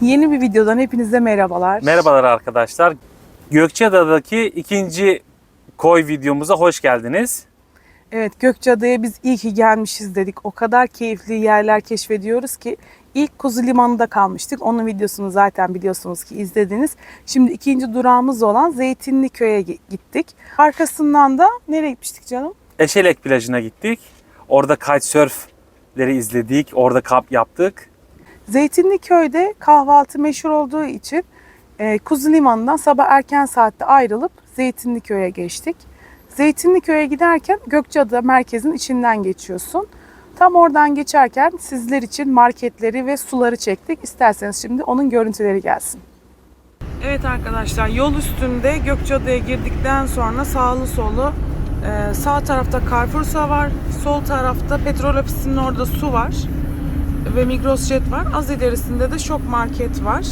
Yeni bir videodan hepinize merhabalar. Merhabalar arkadaşlar. Gökçeada'daki ikinci koy videomuza hoş geldiniz. Evet Gökçeada'ya biz iyi ki gelmişiz dedik. O kadar keyifli yerler keşfediyoruz ki ilk Kuzu Limanı'nda kalmıştık. Onun videosunu zaten biliyorsunuz ki izlediniz. Şimdi ikinci durağımız olan Zeytinli Köy'e gi- gittik. Arkasından da nereye gitmiştik canım? Eşelek plajına gittik. Orada kitesurfleri izledik. Orada kamp yaptık. Zeytinli Köy'de kahvaltı meşhur olduğu için e, Kuzu Limanı'ndan sabah erken saatte ayrılıp Zeytinli Köy'e geçtik. Zeytinli Köy'e giderken Gökçeada merkezin içinden geçiyorsun. Tam oradan geçerken sizler için marketleri ve suları çektik. İsterseniz şimdi onun görüntüleri gelsin. Evet arkadaşlar yol üstünde Gökçeada'ya girdikten sonra sağlı solu e, sağ tarafta Carrefour'sa var. Sol tarafta petrol ofisinin orada su var ve Migros Jet var. Az ilerisinde de Şok Market var.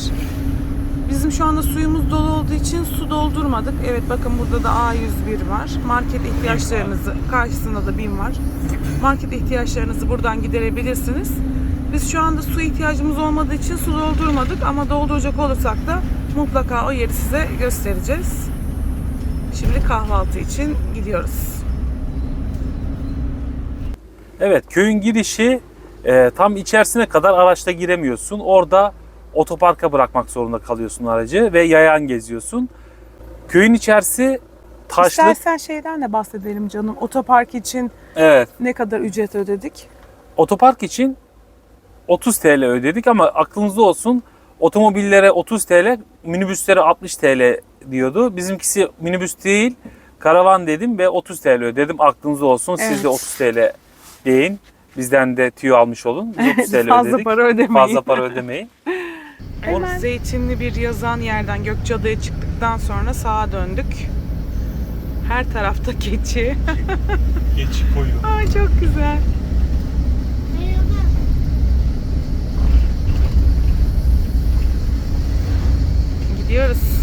Bizim şu anda suyumuz dolu olduğu için su doldurmadık. Evet bakın burada da A101 var. Market ihtiyaçlarınızı karşısında da BİM var. Market ihtiyaçlarınızı buradan giderebilirsiniz. Biz şu anda su ihtiyacımız olmadığı için su doldurmadık ama dolduracak olursak da mutlaka o yeri size göstereceğiz. Şimdi kahvaltı için gidiyoruz. Evet köyün girişi e, tam içerisine kadar araçla giremiyorsun. Orada otoparka bırakmak zorunda kalıyorsun aracı ve yayan geziyorsun. Köyün içerisi taşlı. İstersen şeyden de bahsedelim canım. Otopark için Evet. ne kadar ücret ödedik? Otopark için 30 TL ödedik ama aklınızda olsun otomobillere 30 TL, minibüslere 60 TL diyordu. Bizimkisi minibüs değil, karavan dedim ve 30 TL ödedim. Aklınızda olsun. Siz Evet. de 30 TL deyin. Bizden de tüyo almış olun. Biz 30 TL Fazla ödedik. para ödemeyin. Fazla para ödemeyin. Hemen zeytinli bir yazan yerden Gökçeada'ya çıktıktan sonra sağa döndük. Her tarafta keçi. Geçi koyu. Ay çok güzel. Gidiyoruz.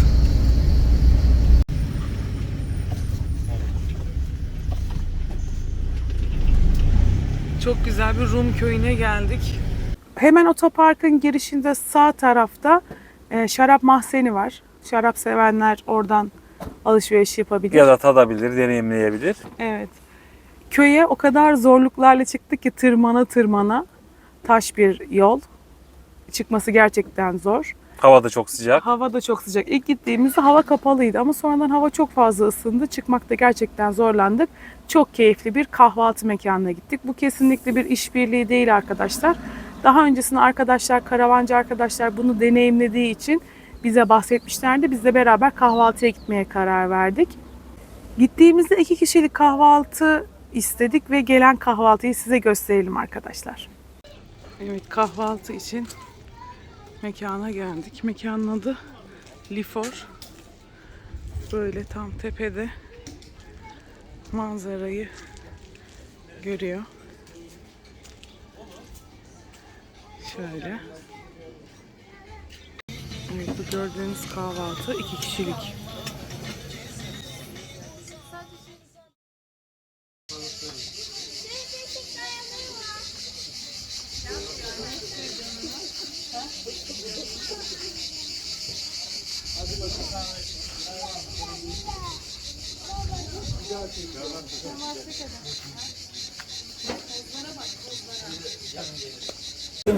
Çok güzel bir Rum köyüne geldik. Hemen otoparkın girişinde sağ tarafta e, şarap mahzeni var. Şarap sevenler oradan alışveriş yapabilir. Ya da tadabilir, deneyimleyebilir. Evet. Köye o kadar zorluklarla çıktık ki tırmana tırmana taş bir yol. Çıkması gerçekten zor. Hava da çok sıcak. Hava da çok sıcak. İlk gittiğimizde hava kapalıydı ama sonradan hava çok fazla ısındı. Çıkmakta gerçekten zorlandık. Çok keyifli bir kahvaltı mekanına gittik. Bu kesinlikle bir işbirliği değil arkadaşlar. Daha öncesinde arkadaşlar, karavancı arkadaşlar bunu deneyimlediği için bize bahsetmişlerdi. Biz de beraber kahvaltıya gitmeye karar verdik. Gittiğimizde iki kişilik kahvaltı istedik ve gelen kahvaltıyı size gösterelim arkadaşlar. Evet kahvaltı için mekana geldik. Mekanın adı Lifor. Böyle tam tepede manzarayı görüyor. Şöyle. Evet bu gördüğünüz kahvaltı iki kişilik.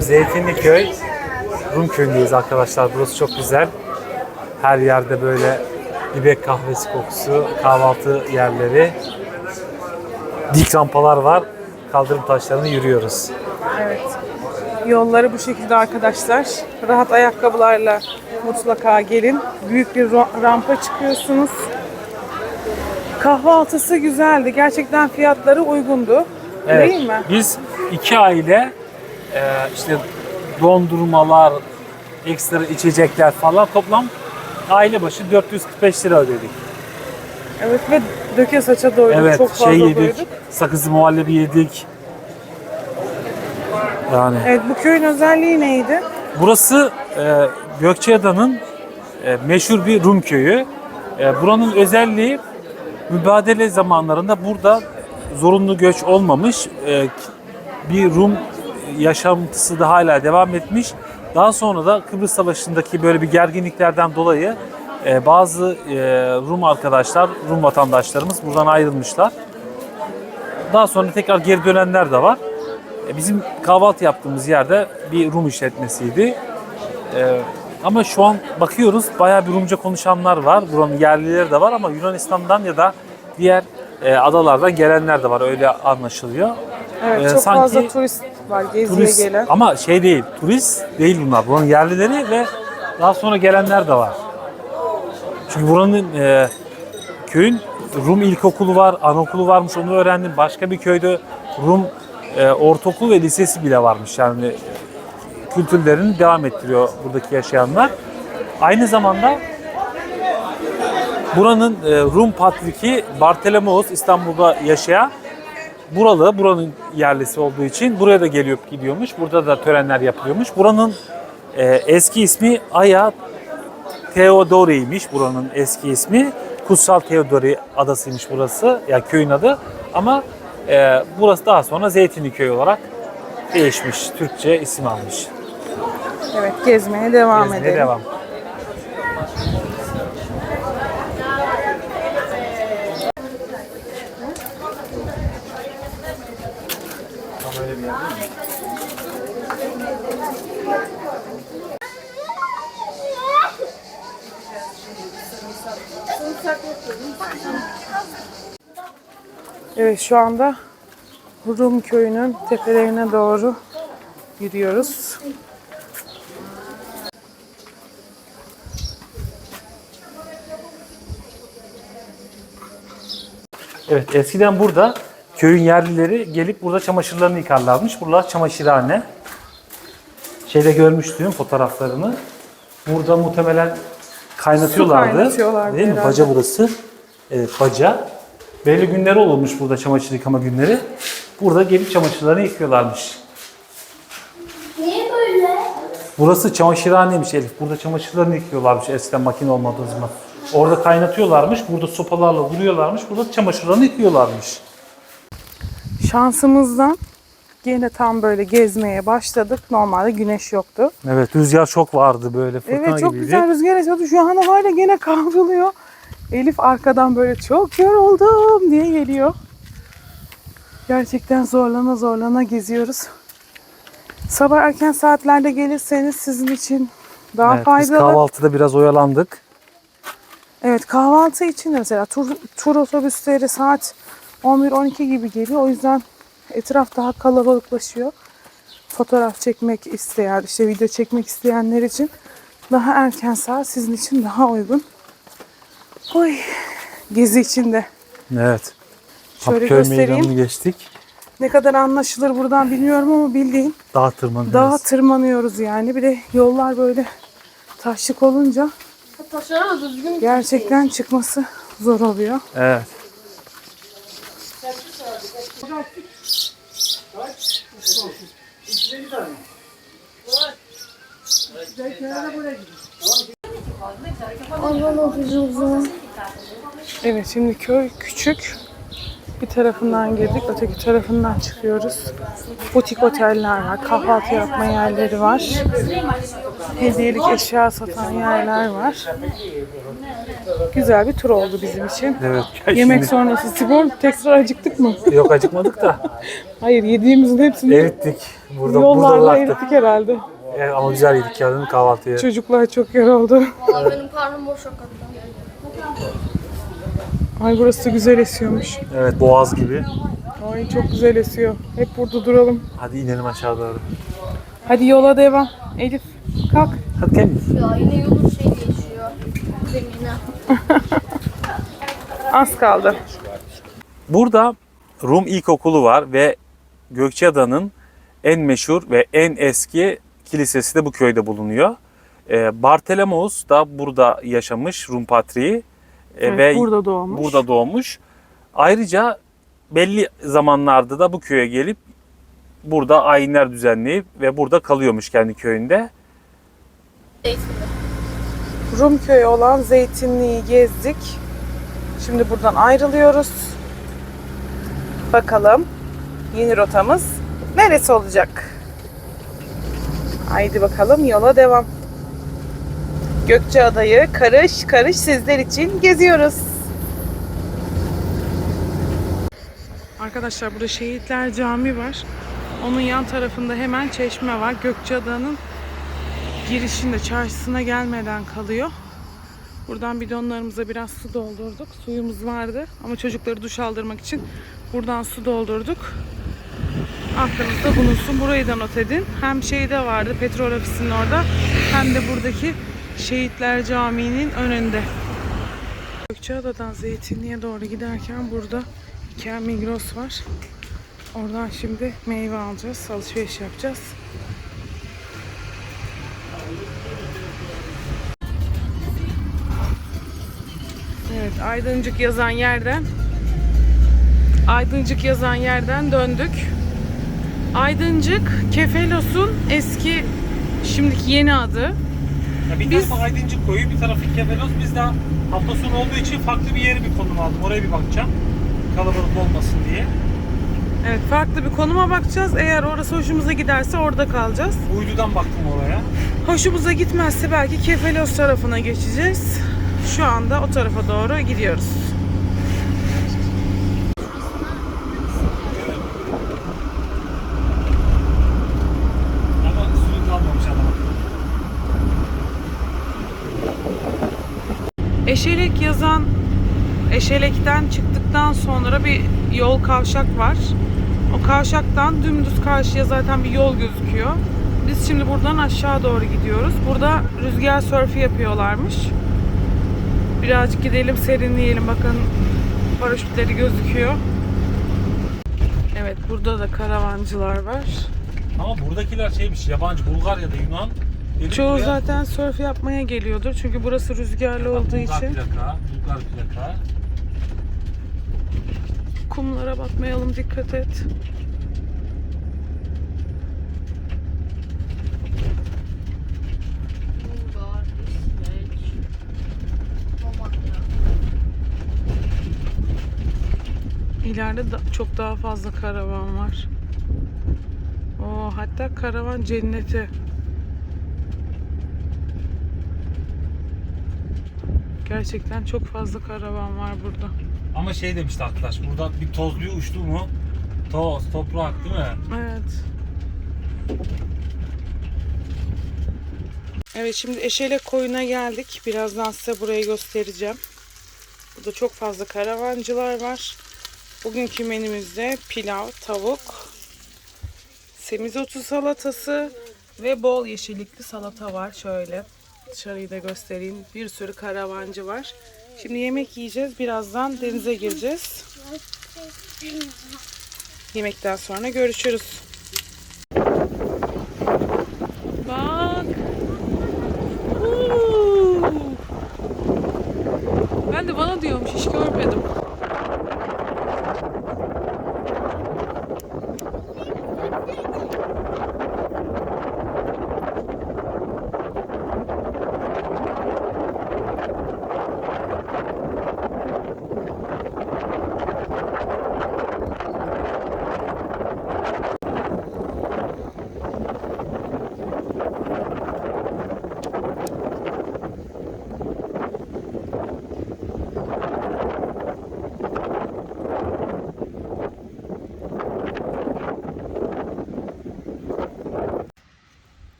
Zeytinli Köy, Rum köyündeyiz arkadaşlar. Burası çok güzel. Her yerde böyle dibek kahvesi kokusu, kahvaltı yerleri. Dik rampalar var. Kaldırım taşlarını yürüyoruz. Evet. Yolları bu şekilde arkadaşlar. Rahat ayakkabılarla mutlaka gelin. Büyük bir rampa çıkıyorsunuz. Kahvaltısı güzeldi. Gerçekten fiyatları uygundu. Değil mi? Biz iki aile e, işte dondurmalar, ekstra içecekler falan toplam aile başı 445 lira ödedik. Evet ve döke saça doyduk. Evet, Çok fazla şey yedik, doyduk. sakızlı muhallebi yedik. Yani Evet bu köyün özelliği neydi? burası e, Gökçeada'nın e, meşhur bir Rum köyü. E, buranın özelliği mübadele zamanlarında burada zorunlu göç olmamış. E, bir Rum yaşantısı da hala devam etmiş. Daha sonra da Kıbrıs Savaşı'ndaki böyle bir gerginliklerden dolayı e, bazı e, Rum arkadaşlar, Rum vatandaşlarımız buradan ayrılmışlar. Daha sonra tekrar geri dönenler de var. Bizim kahvaltı yaptığımız yerde bir Rum işletmesiydi. E, ama şu an bakıyoruz bayağı bir Rumca konuşanlar var. Buranın yerlileri de var ama Yunanistan'dan ya da diğer e, adalardan gelenler de var. Öyle anlaşılıyor. Evet Ee, çok sanki fazla turist var geziye Turist gelen. ama şey değil, turist değil bunlar. Buranın yerlileri ve daha sonra gelenler de var. Çünkü buranın e, köyün Rum ilkokulu var, anaokulu varmış onu öğrendim. Başka bir köyde Rum e, ortaokulu ve lisesi bile varmış. Yani kültürlerini devam ettiriyor buradaki yaşayanlar. Aynı zamanda buranın e, Rum Patriki Bartolomeos İstanbul'da yaşayan buralı, buranın yerlisi olduğu için buraya da geliyor gidiyormuş. Burada da törenler yapılıyormuş. Buranın e, eski ismi Aya Theodori'ymiş buranın eski ismi. Kutsal Theodori adasıymış burası. Ya köyün adı. Ama e, burası daha sonra Zeytinli Köy olarak değişmiş. Türkçe isim almış. Evet gezmeye devam Gezmeye edelim. devam. Tam öyle bir yer değil mi? Evet şu anda Rum köyünün tepelerine doğru yürüyoruz. Evet eskiden burada köyün yerlileri gelip burada çamaşırlarını yıkarlarmış. Buralar çamaşırhane. Şeyde görmüştüm fotoğraflarını. Burada muhtemelen kaynatıyorlardı. Su kaynatıyorlardı Değil mi? herhalde. Baca burası. Evet baca. Belli günleri olurmuş burada çamaşır yıkama günleri. Burada gelip çamaşırlarını yıkıyorlarmış. Niye böyle? Burası çamaşırhaneymiş Elif. Burada çamaşırlarını yıkıyorlarmış eskiden makine olmadığı zaman. Orada kaynatıyorlarmış. Burada sopalarla vuruyorlarmış. Burada çamaşırlarını yıkıyorlarmış. Şansımızdan gene tam böyle gezmeye başladık. Normalde güneş yoktu. Evet rüzgar çok vardı böyle fırtına Evet çok gibiydi. güzel rüzgar esiyordu. Şu an havayla gene kavruluyor. Elif arkadan böyle çok yoruldum diye geliyor. Gerçekten zorlana zorlana geziyoruz. Sabah erken saatlerde gelirseniz sizin için daha Evet, biz faydalı. kahvaltıda biraz oyalandık. Evet kahvaltı için de mesela tur, tur otobüsleri saat 11-12 gibi geliyor. O yüzden etraf daha kalabalıklaşıyor. Fotoğraf çekmek isteyen, işte video çekmek isteyenler için daha erken saat sizin için daha uygun. Oy, gezi için de. Evet. Şöyle Köy göstereyim. meydanını geçtik. Ne kadar anlaşılır buradan bilmiyorum ama bildiğin Dağ tırmanıyoruz. dağa tırmanıyoruz yani. Bir de yollar böyle taşlık olunca Taşları da düzgün. gerçekten çıkması zor oluyor. Evet. Evet şimdi köy küçük. Bir tarafından girdik, öteki tarafından çıkıyoruz. Butik oteller var, kahvaltı yapma yerleri var. Hediyelik eşya satan yerler var. Güzel bir tur oldu bizim için. Evet. Yemek Şimdi- sonrası spor tekrar acıktık mı? Yok acıkmadık da. Hayır yediğimizin hepsini Erittik. Burada, burada yollarla bıraktık. erittik herhalde. Evet, ama güzel yedik ya değil mi kahvaltıyı? Çocuklar çok yoruldu. Benim karnım boş hakikaten. Ay burası da güzel esiyormuş. Evet boğaz gibi. Ay çok güzel esiyor. Hep burada duralım. Hadi inelim aşağı doğru. Hadi yola devam. Elif kalk. Hadi gel. Ya yine yolun şey geçiyor. Zemine. Az kaldı. Burada Rum İlkokulu var ve Gökçeada'nın en meşhur ve en eski kilisesi de bu köyde bulunuyor. Ee, Bartolomeus da burada yaşamış Rum patriği Evet, ve burada doğmuş. burada doğmuş. Ayrıca belli zamanlarda da bu köye gelip burada ayinler düzenleyip ve burada kalıyormuş kendi köyünde. Rum köyü olan Zeytinli'yi gezdik. Şimdi buradan ayrılıyoruz. Bakalım yeni rotamız neresi olacak? Haydi bakalım yola devam. Gökçeada'yı karış karış sizler için geziyoruz. Arkadaşlar burada Şehitler Camii var. Onun yan tarafında hemen çeşme var. Gökçeada'nın girişinde çarşısına gelmeden kalıyor. Buradan bidonlarımıza biraz su doldurduk. Suyumuz vardı ama çocukları duş aldırmak için buradan su doldurduk. Aklınızda bulunsun. Burayı da not edin. Hem şeyde vardı petrol ofisinin orada hem de buradaki Şehitler Camii'nin önünde. Gökçeada'dan Zeytinli'ye doğru giderken burada Ikea Migros var. Oradan şimdi meyve alacağız, alışveriş yapacağız. Evet, Aydıncık yazan yerden Aydıncık yazan yerden döndük. Aydıncık Kefelos'un eski şimdiki yeni adı. Ya bir Biz- tarafı Aydıncık koyu, bir tarafı Kebelos. Biz de hafta sonu olduğu için farklı bir yere bir konum aldım. Oraya bir bakacağım. Kalabalık olmasın diye. Evet, farklı bir konuma bakacağız. Eğer orası hoşumuza giderse orada kalacağız. Uydudan baktım oraya. Hoşumuza gitmezse belki Kefelos tarafına geçeceğiz. Şu anda o tarafa doğru gidiyoruz. Eşelek yazan Eşelek'ten çıktıktan sonra bir yol kavşak var. O kavşaktan dümdüz karşıya zaten bir yol gözüküyor. Biz şimdi buradan aşağı doğru gidiyoruz. Burada rüzgar sörfü yapıyorlarmış. Birazcık gidelim serinleyelim. Bakın paraşütleri gözüküyor. Evet burada da karavancılar var. Ama buradakiler şeymiş, yabancı, Bulgar ya da Yunan. Dedim Çoğu buraya- zaten sörf yapmaya geliyordur. Çünkü burası rüzgarlı olduğu Bulgar için. plaka, Bulgar plaka. Kumlara bakmayalım dikkat et. İleride da- çok daha fazla karavan var. Oo, hatta karavan cenneti. Gerçekten çok fazla karavan var burada. Ama şey demişti arkadaş, burada bir tozluyu uçtu mu? Toz, toprak değil mi? Evet. Evet şimdi Eşelek koyuna geldik. Birazdan size burayı göstereceğim. Burada çok fazla karavancılar var. Bugünkü menümüzde pilav, tavuk, semizotu salatası ve bol yeşillikli salata var. Şöyle dışarıyı da göstereyim. Bir sürü karavancı var. Şimdi yemek yiyeceğiz. Birazdan denize gireceğiz. Yemekten sonra görüşürüz. Bak. Uuu. Ben de bana diyormuş hiç görmedim.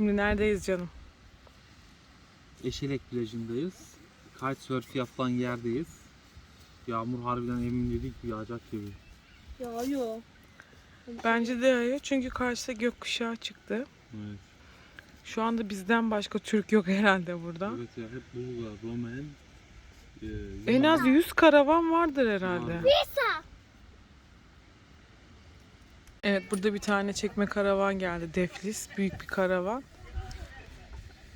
Şimdi neredeyiz canım? Eşelek plajındayız. Kitesurf yapılan yerdeyiz. Yağmur harbiden emin dedik yağacak gibi. Yağıyor. Bence de yağıyor çünkü karşıda gökkuşağı çıktı. Evet. Şu anda bizden başka Türk yok herhalde burada. Evet ya hep Bulgar, Romen. e, En Yunan. az 100 karavan vardır herhalde. Vardır. Evet burada bir tane çekme karavan geldi. Deflis büyük bir karavan.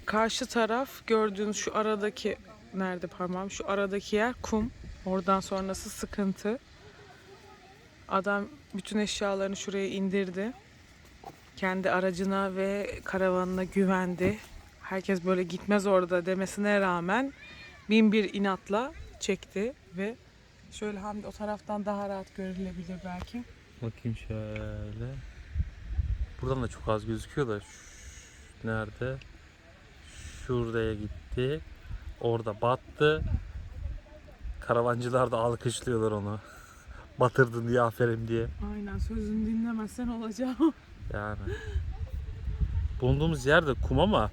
Karşı taraf gördüğünüz şu aradaki nerede parmağım şu aradaki yer kum. Oradan sonrası sıkıntı. Adam bütün eşyalarını şuraya indirdi. Kendi aracına ve karavanına güvendi. Herkes böyle gitmez orada demesine rağmen bin bir inatla çekti ve şöyle hem de o taraftan daha rahat görülebilir belki. Bakayım şöyle. Buradan da çok az gözüküyor da Nerede? Şuraya gitti. Orada battı. Karavancılar da alkışlıyorlar onu. Batırdın diye aferin diye. Aynen sözünü dinlemezsen olacak. Yani. Bulunduğumuz yerde kum ama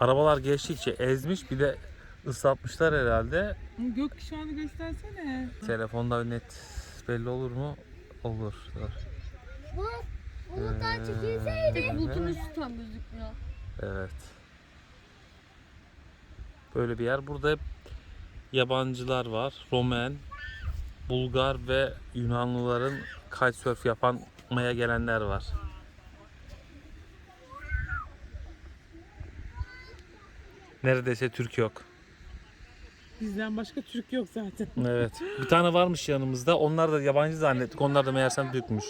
arabalar geçtikçe ezmiş bir de ıslatmışlar herhalde. Gökkuşağını göstersene. Telefonda net belli olur mu? Olur. Dur. Bak, bulutlar çekilseydi. Ee, Bulutun üstü tam gözükmüyor. Evet. Böyle bir yer. Burada hep yabancılar var. Romen, Bulgar ve Yunanlıların kitesurf yapmaya gelenler var. Neredeyse Türk yok. Bizden başka Türk yok zaten. Evet. Bir tane varmış yanımızda. Onlar da yabancı zannettik. Onlar da meğersem Türkmüş.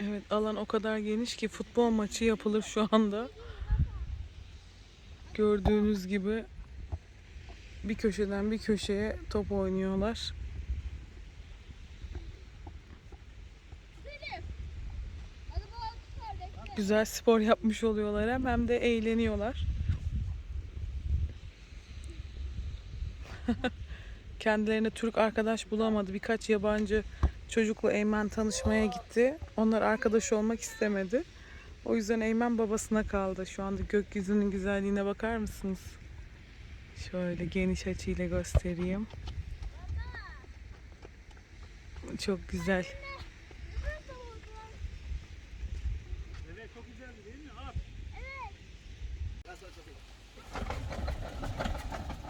Evet alan o kadar geniş ki futbol maçı yapılır şu anda. Gördüğünüz gibi bir köşeden bir köşeye top oynuyorlar. Güzel spor yapmış oluyorlar hem, hem de eğleniyorlar. Kendilerine Türk arkadaş bulamadı. Birkaç yabancı çocukla Eymen tanışmaya gitti. Onlar arkadaş olmak istemedi. O yüzden Eymen babasına kaldı. Şu anda gökyüzünün güzelliğine bakar mısınız? Şöyle geniş açıyla göstereyim. Çok güzel.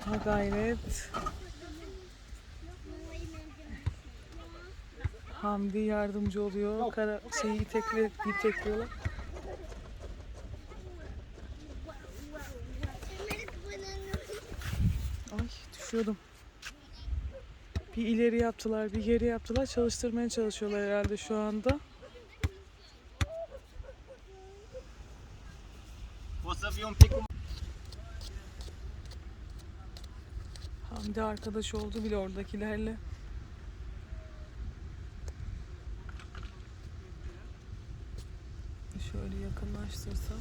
Ha gayret. Hamdi yardımcı oluyor. Kara şeyi itekle itekliyorlar. Ay düşüyordum. Bir ileri yaptılar, bir geri yaptılar. Çalıştırmaya çalışıyorlar herhalde şu anda. Hamdi arkadaş oldu bile oradakilerle. Şöyle yakınlaştırsam.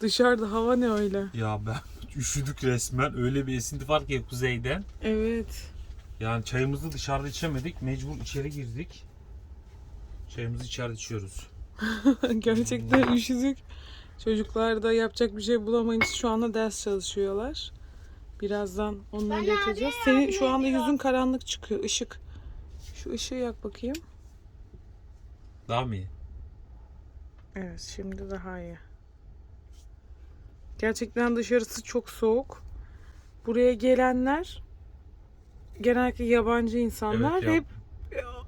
Dışarıda hava ne öyle? Ya ben üşüdük resmen. Öyle bir esinti var ki kuzeyden. Evet. Yani çayımızı dışarıda içemedik. Mecbur içeri girdik. Çayımızı içeride içiyoruz. Gerçekten üşüdük. Çocuklar da yapacak bir şey bulamayınca şu anda ders çalışıyorlar. Birazdan onları getireceğiz. Senin şu anda yüzün karanlık çıkıyor. Işık. Şu ışığı yak bakayım. Daha mı iyi? Evet şimdi daha iyi. Gerçekten dışarısı çok soğuk. Buraya gelenler genellikle yabancı insanlar Evet ya. ve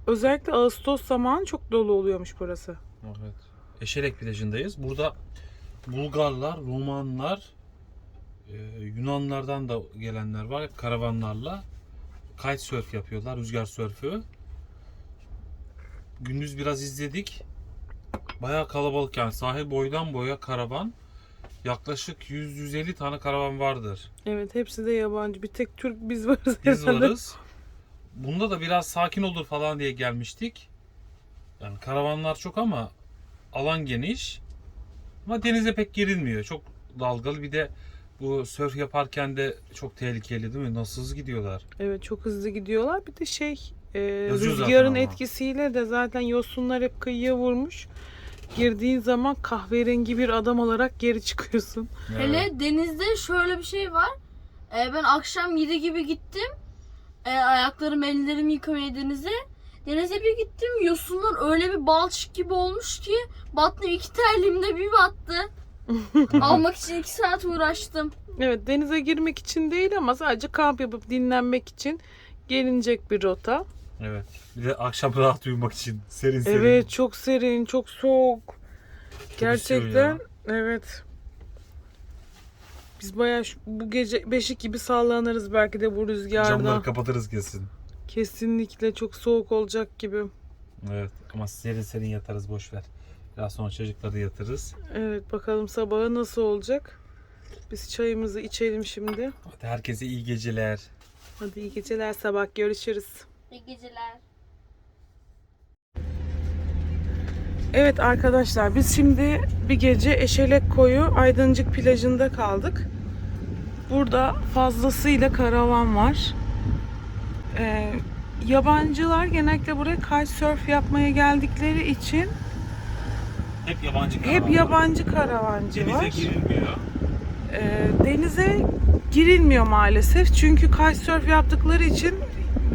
özellikle Ağustos zamanı çok dolu oluyormuş burası. Evet. Eşelek plajındayız. Burada Bulgarlar, Romanlar, e, Yunanlardan da gelenler var. Karavanlarla kitesurf yapıyorlar, rüzgar sörfü. Gündüz biraz izledik. Bayağı kalabalık yani sahil boydan boya karavan. Yaklaşık 100-150 tane karavan vardır. Evet hepsi de yabancı. Bir tek Türk biz varız. Biz herhalde. varız. Bunda da biraz sakin olur falan diye gelmiştik. Yani karavanlar çok ama alan geniş. Ama denize pek girilmiyor. Çok dalgalı. Bir de bu sörf yaparken de çok tehlikeli değil mi? Nasıl hızlı gidiyorlar? Evet çok hızlı gidiyorlar. Bir de şey e, Yazıyor zaten rüzgarın ama. etkisiyle de zaten yosunlar hep kıyıya vurmuş. Girdiğin zaman kahverengi bir adam olarak geri çıkıyorsun. Hele denizde şöyle bir şey var. Ee, ben akşam 7 gibi gittim. Ee, ayaklarım ellerimi yıkamaya denize. Denize bir gittim. Yosunlar öyle bir balçık gibi olmuş ki battım iki terliğimde bir battı. Almak için 2 saat uğraştım. Evet denize girmek için değil ama sadece kamp yapıp dinlenmek için gelinecek bir rota. Evet. Bir de akşam rahat uyumak için serin serin. Evet çok serin, çok soğuk. esiyor Gerçekten evet. Biz bayağı şu- bu gece beşik gibi sallanırız belki de bu rüzgarda. Camları kapatırız kesin. Kesinlikle çok soğuk olacak gibi. Evet ama serin serin yatarız boş ver. Biraz sonra çocukları yatırız. Evet bakalım sabahı nasıl olacak. Biz çayımızı içelim şimdi. Hadi herkese iyi geceler. Hadi iyi geceler sabah görüşürüz. İyi geceler. Evet arkadaşlar biz şimdi bir gece Eşelek Koyu Aydıncık plajında kaldık. Burada fazlasıyla karavan var. Ee, yabancılar genellikle buraya kitesurf yapmaya geldikleri için Hep yabancı hep yabancı karavancı var. girilmiyor. Ee, denize girilmiyor maalesef. Çünkü kitesurf yaptıkları için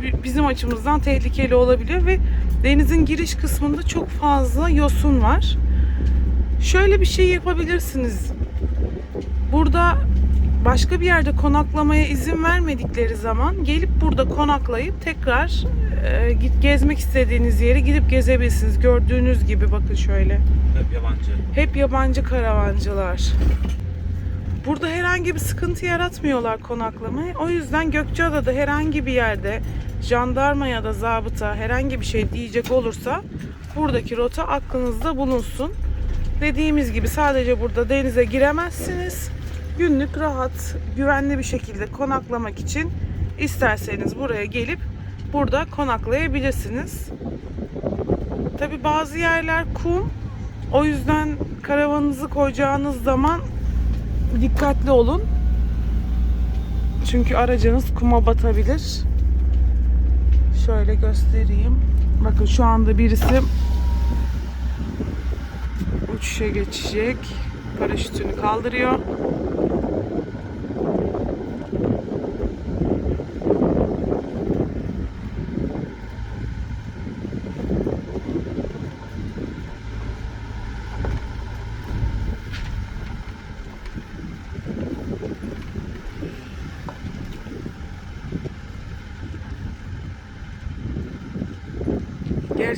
bi- bizim açımızdan tehlikeli olabiliyor ve denizin giriş kısmında çok fazla yosun var. Şöyle bir şey yapabilirsiniz. Burada başka bir yerde konaklamaya izin vermedikleri zaman gelip burada konaklayıp tekrar e, git gezmek istediğiniz yere gidip gezebilirsiniz. Gördüğünüz gibi bakın şöyle. Hep yabancı. Hep yabancı karavancılar. Burada herhangi bir sıkıntı yaratmıyorlar konaklamayı. O yüzden Gökçeada'da herhangi bir yerde jandarma ya da zabıta herhangi bir şey diyecek olursa buradaki rota aklınızda bulunsun. Dediğimiz gibi sadece burada denize giremezsiniz. Günlük rahat, güvenli bir şekilde konaklamak için isterseniz buraya gelip burada konaklayabilirsiniz. Tabi bazı yerler kum. O yüzden karavanınızı koyacağınız zaman dikkatli olun. Çünkü aracınız kuma batabilir. Şöyle göstereyim. Bakın şu anda birisi uçuşa geçecek. Paraşütünü kaldırıyor.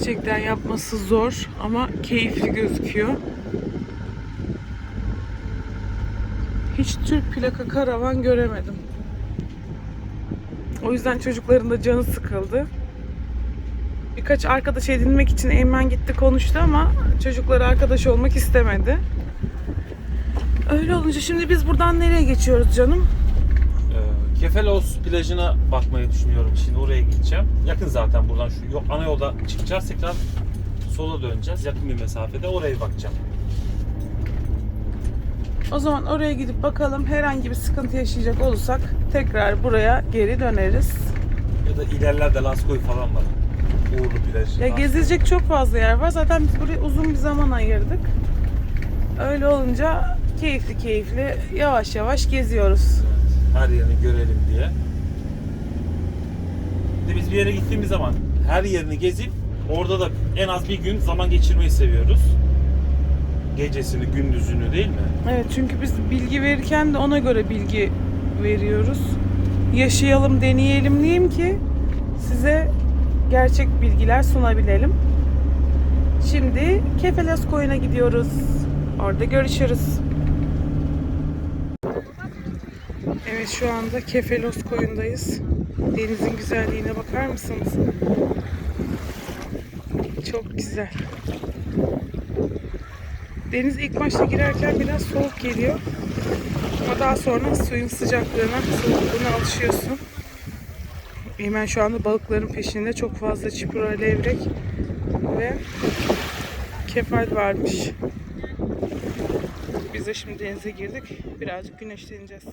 Gerçekten yapması zor ama keyifli gözüküyor. Hiç Türk plaka karavan göremedim. O yüzden çocukların da canı sıkıldı. Birkaç arkadaş edinmek için Eymen gitti konuştu ama çocukları arkadaş olmak istemedi. Öyle olunca şimdi biz buradan nereye geçiyoruz canım? Kefelos plajına bakmayı düşünüyorum. Şimdi oraya gideceğim. Yakın zaten buradan şu yok ana yolda çıkacağız tekrar sola döneceğiz. Yakın bir mesafede oraya bakacağım. O zaman oraya gidip bakalım herhangi bir sıkıntı yaşayacak olursak tekrar buraya geri döneriz. Ya da ilerlerde Laskoy falan var. Uğurlu plaj. Ya gezilecek çok fazla yer var. Zaten biz buraya uzun bir zaman ayırdık. Öyle olunca keyifli keyifli yavaş yavaş geziyoruz. Her yerini görelim diye. De biz bir yere gittiğimiz zaman her yerini gezip orada da en az bir gün zaman geçirmeyi seviyoruz. Gecesini, gündüzünü değil mi? Evet çünkü biz bilgi verirken de ona göre bilgi veriyoruz. Yaşayalım, deneyelim diyeyim ki size gerçek bilgiler sunabilelim. Şimdi Kefeles Koyun'a gidiyoruz. Orada görüşürüz. Evet şu anda Kefelos Koyun'dayız. Denizin güzelliğine bakar mısınız? Çok güzel. Deniz ilk başta girerken biraz soğuk geliyor. Ama daha sonra suyun sıcaklığına, soğukluğuna alışıyorsun. Eymen şu anda balıkların peşinde çok fazla çipura, levrek ve kefal varmış. Biz de şimdi denize girdik. Birazcık güneşleneceğiz.